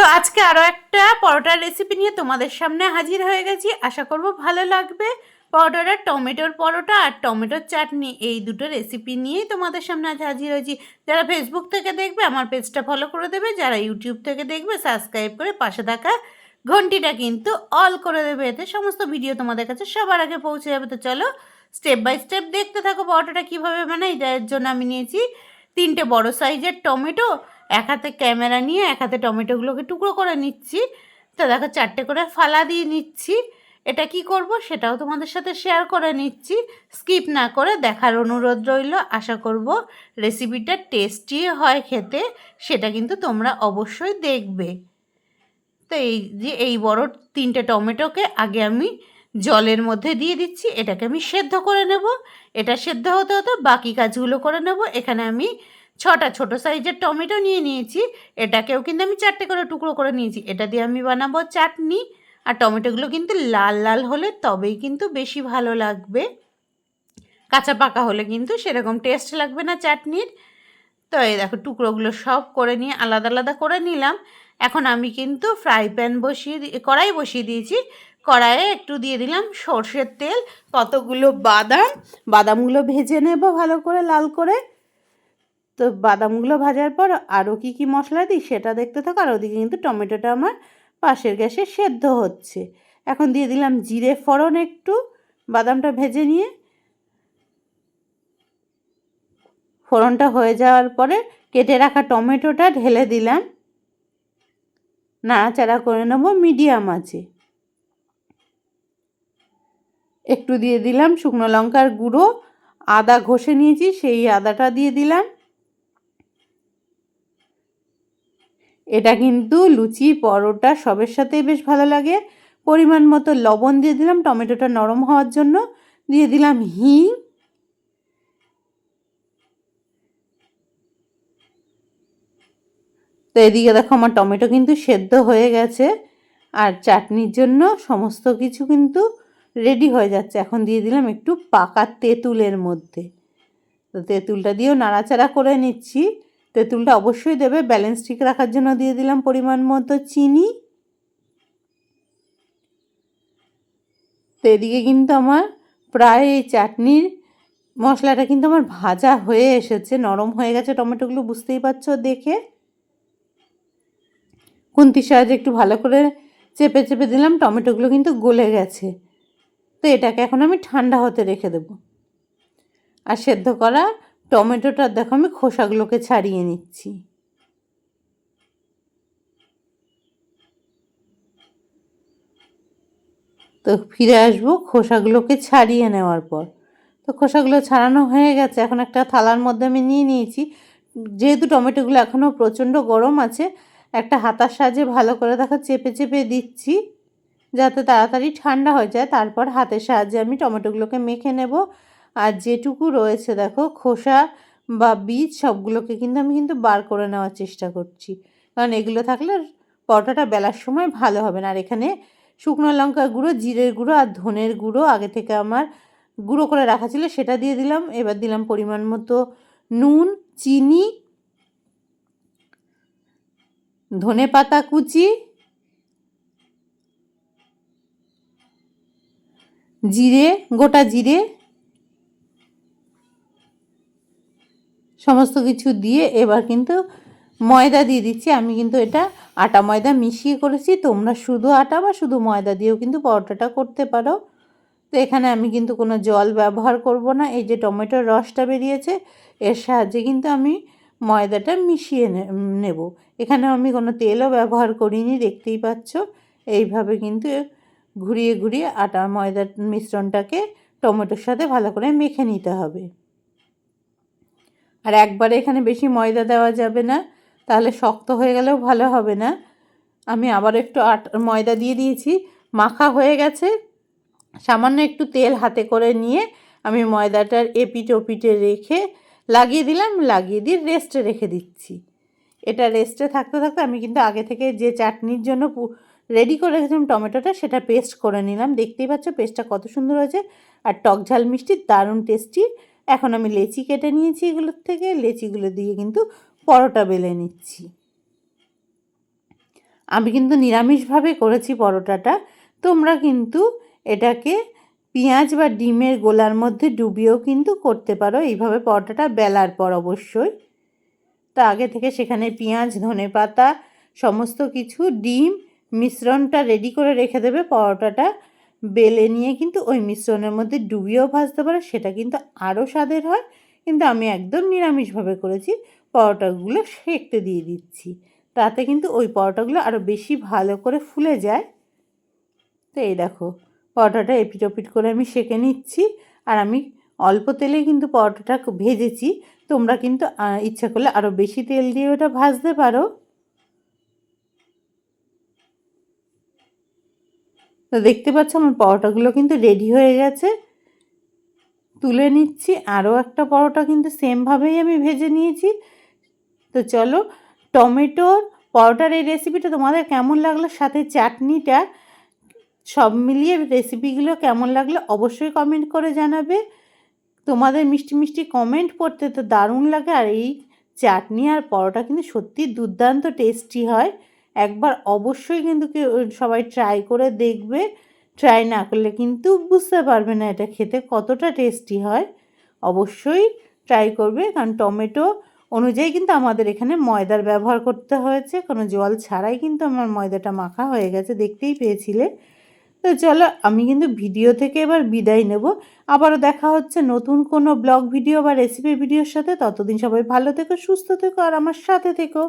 তো আজকে আরও একটা পরোটার রেসিপি নিয়ে তোমাদের সামনে হাজির হয়ে গেছি। আশা করব ভালো লাগবে। পরোটাটা টমেটোর পরোটা আর টমেটোর চাটনি, এই দুটো রেসিপি নিয়েই তোমাদের সামনে আজ হাজির হয়েছি। যারা ফেসবুক থেকে দেখবে, আমার পেজটা ফলো করে দেবে। যারা ইউটিউব থেকে দেখবে সাবস্ক্রাইব করে পাশে থাকা ঘন্টিটা কিন্তু অল করে দেবে। এতে সমস্ত ভিডিও তোমাদের কাছে সবার আগে পৌঁছে যাবে। তো চলো স্টেপ বাই স্টেপ দেখতে থাকো পরোটাটা কীভাবে বানাই। এর জন্য আমি নিয়েছি তিনটে বড় সাইজের টমেটো এক হাতে ক্যামেরা নিয়ে এক হাতে টমেটোগুলোকে টুকরো করে নিচ্ছি। তো দেখো, চারটে করে ফালা দিয়ে নিচ্ছি। এটা কি করব সেটাও তোমাদের সাথে শেয়ার করে নিচ্ছি। স্কিপ না করে দেখার অনুরোধ রইল। আশা করব রেসিপিটা টেস্টি হয় খেতে, সেটা কিন্তু তোমরা অবশ্যই দেখবে। তো এই যে এই বড় তিনটে টমেটোকে আগে আমি জলের মধ্যে দিয়ে দিচ্ছি। এটাকে আমি সেদ্ধ করে নেব। এটা সেদ্ধ হতে হতে বাকি কাজগুলো করে নেব। এখানে আমি ছটা, ছোট সাইজের টমেটো নিয়ে নিয়েছি। এটাকেও কিন্তু আমি চারটে করে টুকরো করে নিয়েছি। এটা দিয়ে আমি বানাবো চাটনি। আর টমেটোগুলো কিন্তু লাল লাল হলে তবেই কিন্তু বেশি ভালো লাগবে। কাঁচা পাকা হলে কিন্তু সেরকম টেস্ট লাগবে না চাটনির। তো এই দেখো, টুকরোগুলো সব করে নিয়ে আলাদা আলাদা করে নিলাম। এখন আমি কিন্তু ফ্রাই প্যান বসিয়ে কড়াই বসিয়ে দিয়েছি। কড়াইয়ে একটু দিয়ে দিলাম সর্ষের তেল, কতগুলো বাদাম। বাদামগুলো ভেজে নেব ভালো করে, লাল করে। তো বাদামগুলো ভাজার পর আরও কী কী মশলা দিই সেটা দেখতে থাকো। আর ওদিকে কিন্তু টমেটোটা আমার পাশের গ্যাসে সেদ্ধ হচ্ছে। এখন দিয়ে দিলাম জিরে ফোড়ন একটু, বাদামটা ভেজে নিয়ে। ফোড়নটা হয়ে যাওয়ার পরে কেটে রাখা টমেটোটা ঢেলে দিলাম। নাড়াচাড়া করে নেব মিডিয়াম আছে একটু দিয়ে দিলাম শুকনো লঙ্কার গুঁড়ো। আদা ঘষে নিয়েছি, সেই আদাটা দিয়ে দিলাম। এটা কিন্তু লুচি, পরোটা সবের সাথে বেশ ভালো লাগে। পরিমাণ মতো লবণ দিয়ে দিলাম, টমেটোটা নরম হওয়ার জন্য। দিয়ে দিলাম হিং। তো এদিকে দেখো আমার টমেটো কিন্তু সেদ্ধ হয়ে গেছে। আর চাটনির জন্য সমস্ত কিছু কিন্তু রেডি হয়ে যাচ্ছে। এখন দিয়ে দিলাম একটু পাকা তেঁতুলের মধ্যে। তো তেঁতুলটা দিয়েও নাড়াচাড়া করে নিচ্ছি। তেঁতুলটা অবশ্যই দেবে। ব্যালেন্স ঠিক রাখার জন্য দিয়ে দিলাম পরিমাণ মতো চিনি। তো এদিকে কিন্তু আমার প্রায় এই চাটনির মশলাটা কিন্তু আমার ভাজা হয়ে এসেছে। নরম হয়ে গেছে টমেটোগুলো, বুঝতেই পারছ দেখে? খুন্তির সাহায্যে একটু ভালো করে চেপে চেপে দিলাম, টমেটোগুলো কিন্তু গলে গেছে। তো এটাকে এখন আমি ঠান্ডা হতে রেখে দেব। আর সেদ্ধ করা টমেটোটা, দেখো আমি খোসাগুলোকে ছাড়িয়ে নিচ্ছি। তো ফিরে আসব খোসাগুলোকে ছাড়িয়ে নেওয়ার পর। তো খোসাগুলো ছাড়ানো হয়ে গেছে, এখন একটা থালার মধ্যে আমি নিয়ে নিয়েছি। যেহেতু টমেটোগুলো এখনও প্রচণ্ড গরম আছে, একটা হাতার সাহায্যে ভালো করে দেখো চেপে চেপে দিচ্ছি, যাতে তাড়াতাড়ি ঠান্ডা হয়ে যায়। তারপর হাতের সাহায্যে আমি টমেটোগুলোকে মেখে নেব। আর যেটুকু রয়েছে দেখো, খোসা বা বীজ সবগুলোকে কিন্তু আমি কিন্তু বার করে নেওয়ার চেষ্টা করছি। কারণ এগুলো থাকলে পরোটাটা বেলার সময় ভালো হবে না। আর এখানে শুকনো লঙ্কা গুঁড়ো, জিরের গুঁড়ো আর ধনের গুঁড়ো আগে থেকে আমার গুঁড়ো করে রাখা ছিল, সেটা দিয়ে দিলাম। এবার দিলাম পরিমাণ মতো নুন, চিনি, ধনে পাতা কুচি, জিরে, গোটা জিরে সমস্ত কিছু দিয়ে এবার কিন্তু ময়দা দিয়ে দিচ্ছি। আমি কিন্তু এটা আটা ময়দা মিশিয়ে করেছি। তোমরা শুধু আটা বা শুধু ময়দা দিয়েও কিন্তু পরোটাটা করতে পারো। তো এখানে আমি কিন্তু কোনো জল ব্যবহার করব না। এই যে টমেটোর রসটা বেরিয়েছে, এর সাহায্যে কিন্তু আমি ময়দাটা মিশিয়ে নেব। এখানে আমি কোনো তেলও ব্যবহার করিনি, দেখতেই পাচ্ছ। এইভাবে কিন্তু ঘুরিয়ে ঘুরিয়ে আটা ময়দার মিশ্রণটাকে টমেটোর সাথে ভালো করে মেখে নিতে হবে। আর একবারে এখানে বেশি ময়দা দেওয়া যাবে না, তাহলে শক্ত হয়ে গেলেও ভালো হবে না। আমি আবার একটু আট, ময়দা দিয়ে দিয়েছি, মাখা হয়ে গেছে। সামান্য একটু তেল হাতে করে নিয়ে আমি ময়দাটার এপিট ওপিটে রেখে লাগিয়ে দিলাম, লাগিয়ে দিয়ে রেস্টে রেখে দিচ্ছি। এটা রেস্টে থাকতে থাকতে আমি কিন্তু আগে থেকে যে চাটনির জন্য রেডি করে রেখেছিলাম টমেটোটা, সেটা পেস্ট করে নিলাম। দেখতেই পাচ্ছ পেস্টটা কত সুন্দর হয়েছে। আর টক ঝাল মিষ্টি, দারুণ টেস্টি এখন আমি লেচি কেটে নিয়েছি এগুলোর থেকে, লেচিগুলো দিয়ে কিন্তু পরোটা বেলে নিচ্ছি। আমি কিন্তু নিরামিষভাবে করেছি পরোটাটা। তোমরা কিন্তু এটাকে পেঁয়াজ বা ডিমের গোলার মধ্যে ডুবিয়েও কিন্তু করতে পারো। এইভাবে পরোটাটা বেলার পর অবশ্যই। তা আগে থেকে সেখানে পেঁয়াজ, ধনে পাতা, সমস্ত কিছু, ডিম, মিশ্রণটা রেডি করে রেখে দেবে পরোটাটা। বেলে নিয়ে কিন্তু ওই মিশ্রণের মধ্যে ডুবিয়েও ভাজতে পারো, সেটা কিন্তু আরও স্বাদের হয়। কিন্তু আমি একদম নিরামিষভাবে করেছি, পরোটাগুলো সেঁকতে দিয়ে দিচ্ছি। তাতে কিন্তু ওই পরোটাগুলো আরও বেশি ভালো করে ফুলে যায়। তো এই দেখো, পরোটাটা এপিট ওপিট করে আমি সেঁকে নিচ্ছি। আর আমি অল্প তেলে কিন্তু পরোটাটা ভেজেছি, তোমরা কিন্তু ইচ্ছা করলে আরও বেশি তেল দিয়ে ওটা ভাজতে পারো। তো দেখতে পাচ্ছ আমার পরোটাগুলো কিন্তু রেডি হয়ে গেছে। তুলে নিচ্ছি, আরও একটা পরোটা কিন্তু সেমভাবেই আমি ভেজে নিয়েছি। তো চলো, টমেটোর পরোটার এই রেসিপিটা তোমাদের কেমন লাগল, সাথে চাটনিটা, সব মিলিয়ে রেসিপিগুলো কেমন লাগল অবশ্যই কমেন্ট করে জানাবে। তোমাদের মিষ্টি মিষ্টি কমেন্ট পড়তে তো দারুণ লাগে, আর এই চাটনি আর পরোটা কিন্তু সত্যি দুর্দান্ত টেস্টি হয়। একবার অবশ্যই কিন্তু সবাই ট্রাই করে দেখবে। ট্রাই না করলে কিন্তু বুঝতে পারবে না এটা খেতে কতটা টেস্টি হয়। অবশ্যই ট্রাই করবে, কারণ টমেটো অনুযায়ী কিন্তু আমাদের এখানে ময়দার ব্যবহার করতে হয়েছে। কোনো জল ছাড়াই কিন্তু আমার ময়দাটা মাখা হয়ে গেছে, দেখতেই পেয়েছিলে। তো চলো, আমি কিন্তু ভিডিও থেকে এবার বিদায় নেব। আবারও দেখা হচ্ছে নতুন কোনো ব্লগ ভিডিও বা রেসিপি ভিডিওর সাথে। ততদিন সবাই ভালো থেকো, সুস্থ থেকো, আর আমার সাথে থেকো।